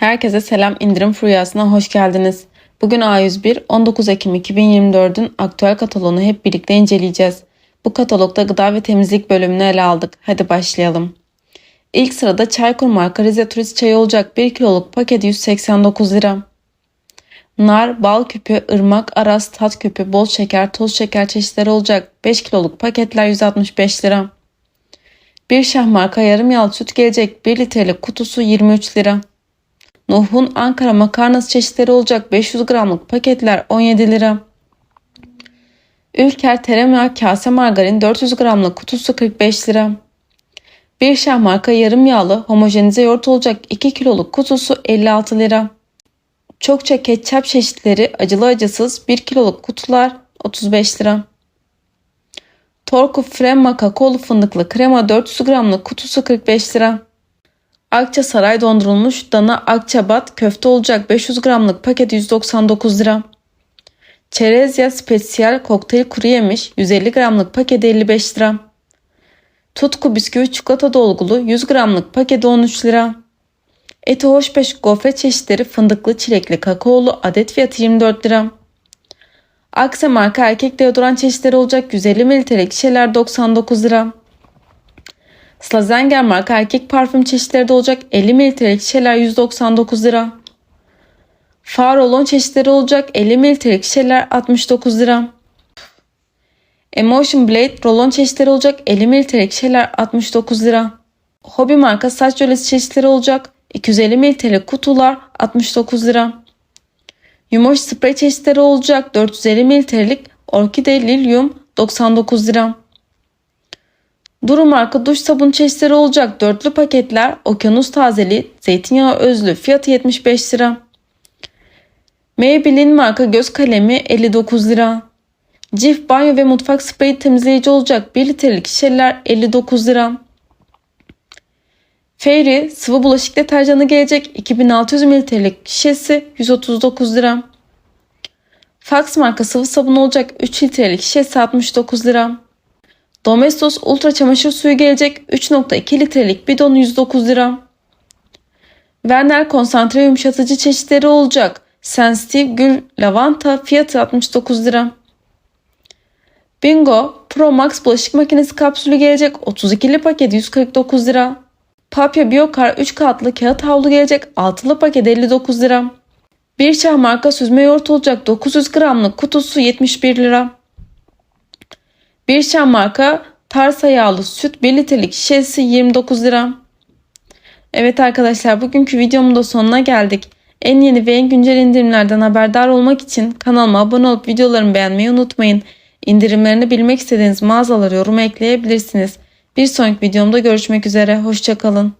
Herkese selam indirim furyasına hoş geldiniz. Bugün A101 19 Ekim 2024'ün aktüel kataloğunu hep birlikte inceleyeceğiz. Bu katalogda gıda ve temizlik bölümünü ele aldık. Hadi başlayalım. İlk sırada Çaykur marka Rize Turist çayı olacak 1 kiloluk paketi 189 lira. Nar, bal küpü, ırmak, aras, tat küpü, bol şeker, toz şeker çeşitleri olacak 5 kiloluk paketler 165 lira. Bir şah marka yarım yağlı süt gelecek 1 litrelik kutusu 23 lira. Nuh'un Ankara makarnası çeşitleri olacak 500 gramlık paketler 17 lira. Ülker tereyağı kase margarin 400 gramlık kutusu 45 lira. Bir şah marka yarım yağlı homojenize yoğurt olacak 2 kiloluk kutusu 56 lira. Çokça ketçap çeşitleri acılı acısız 1 kiloluk kutular 35 lira. Torku Fremma kakaolu fındıklı krema 400 gramlık kutusu 45 lira. Akça Saray dondurulmuş dana akçabat köfte olacak 500 gramlık paket 199 lira. Çerezya spesiyel kokteyl kuru yemiş 150 gramlık paket 55 lira. Tutku bisküvi çikolata dolgulu 100 gramlık paket 13 lira. Eti hoşbeş gofret çeşitleri fındıklı çilekli kakaolu adet fiyatı 24 lira. Akse marka erkek deodorant çeşitleri olacak 150 mililitrelik şişeler 99 lira. Slazenger marka erkek parfüm çeşitleri olacak 50 mililitrelik şişeler 199 lira. Farolon çeşitleri olacak 50 mililitrelik şişeler 69 lira. Emotion Blade rolon çeşitleri olacak 50 mililitrelik şişeler 69 lira. Hobby marka saç jölesi çeşitleri olacak 250 mililitrelik kutular 69 lira. Yumoş sprey çeşitleri olacak 450 mililitrelik orkide lilyum 99 lira. Duru marka duş sabun çeşitleri olacak dörtlü paketler okyanus tazeli zeytinyağı özlü fiyatı 75 lira. Maybelline marka göz kalemi 59 lira. Cif banyo ve mutfak spreyi temizleyici olacak 1 litrelik şişeler 59 lira. Fairy sıvı bulaşık deterjanı gelecek 2600 mililitrelik şişesi 139 lira. Fax marka sıvı sabun olacak 3 litrelik şişesi 69 lira. Domestos ultra çamaşır suyu gelecek 3.2 litrelik bidon 109 lira. Werner konsantre yumuşatıcı çeşitleri olacak. Sensitive gül lavanta fiyatı 69 lira. Bingo Pro Max bulaşık makinesi kapsülü gelecek 32'li paket 149 lira. Papya Biokar 3 katlı kağıt havlu gelecek 6'lı paket 59 lira. Bir şah marka süzme yoğurt olacak 900 gramlık kutusu 71 lira. Bir şah marka Tarsa yağlı süt 1 litrelik şişesi 29 lira. Evet arkadaşlar bugünkü videomun da sonuna geldik. En yeni ve en güncel indirimlerden haberdar olmak için kanalıma abone olup videolarımı beğenmeyi unutmayın. İndirimlerini bilmek istediğiniz mağazaları yoruma ekleyebilirsiniz. Bir sonraki videomda görüşmek üzere. Hoşçakalın.